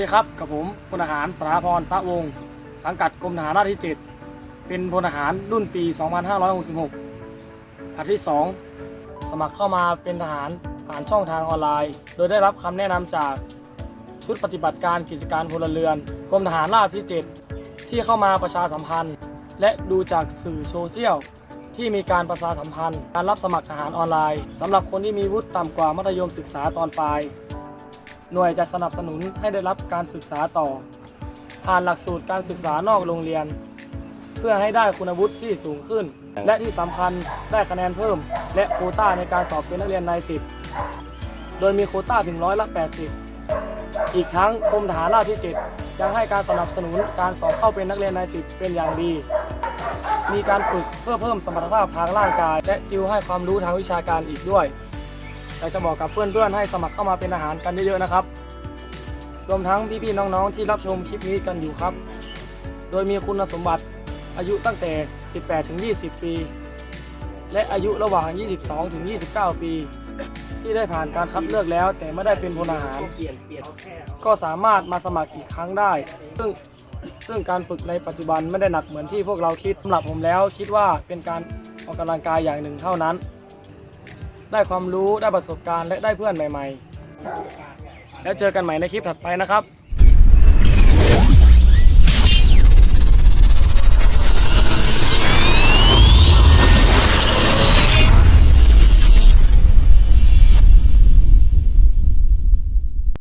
ดีครับกับผมพลทหารสถาพรตะวงศ์สังกัดกรมทหารราบที่ 7 เป็นพลทหารรุ่นปี 2566ผลัดที่ 2 สมัครเข้ามาเป็นทหารผ่านช่องทางออนไลน์ โดยได้รับคำแนะนำจากชุดปฏิบัติการกิจการพลเรือนกรมทหารราบที่ 7 ที่เข้ามาประชาสัมพันธ์ และดูจากสื่อโซเชียลที่มีการประชาสัมพันธ์ การรับสมัครทหารออนไลน์สำหรับคนที่มีวุฒิต่ำกว่ามัธยมศึกษาตอนปลาย หน่วยจะสนับสนุนให้ได้รับการศึกษาต่อ ผ่านหลักสูตรการศึกษานอกโรงเรียน เพื่อให้ได้คุณวุฒิที่สูงขึ้น และที่สำคัญได้คะแนนเพิ่ม และโคต้าในการสอบเป็นนักเรียนนายสิบโดยมีโคต้าถึงร้อยละ80 อีกทั้งกรมทหารราบที่ 7 ยังให้การสนับสนุนการสอบเข้าเป็นนักเรียนนายสิบเป็นอย่างดี มีการฝึกเพื่อเพิ่มสมรรถภาพทางร่างกาย และติวให้ความรู้ทางวิชาการอีกด้วย อยากจะบอกกับเพื่อนๆให้สมัครเข้ามาเป็นอาหารกันเยอะๆนะครับ รวมทั้งพี่ๆน้องๆที่รับชมคลิปนี้กันอยู่ครับ โดยมีคุณสมบัติอายุตั้งแต่ 18 ถึง 20 ปี และอายุระหว่าง 22 ถึง 29 ปี ที่ได้ผ่านการคัดเลือกแล้ว แต่ไม่ได้เป็นพลอาหาร ก็สามารถมาสมัครอีกครั้งได้ ซึ่งซึ่งการฝึกในปัจจุบันไม่ได้หนักเหมือนที่พวกเราคิดสำหรับผมแล้ว คิดว่าเป็นการออกกำลังกายอย่างหนึ่งเท่านั้น ได้ความรู้ได้ประสบการณ์และได้เพื่อนใหม่ ๆ แล้วเจอกันใหม่ในคลิปถัดไปนะครับ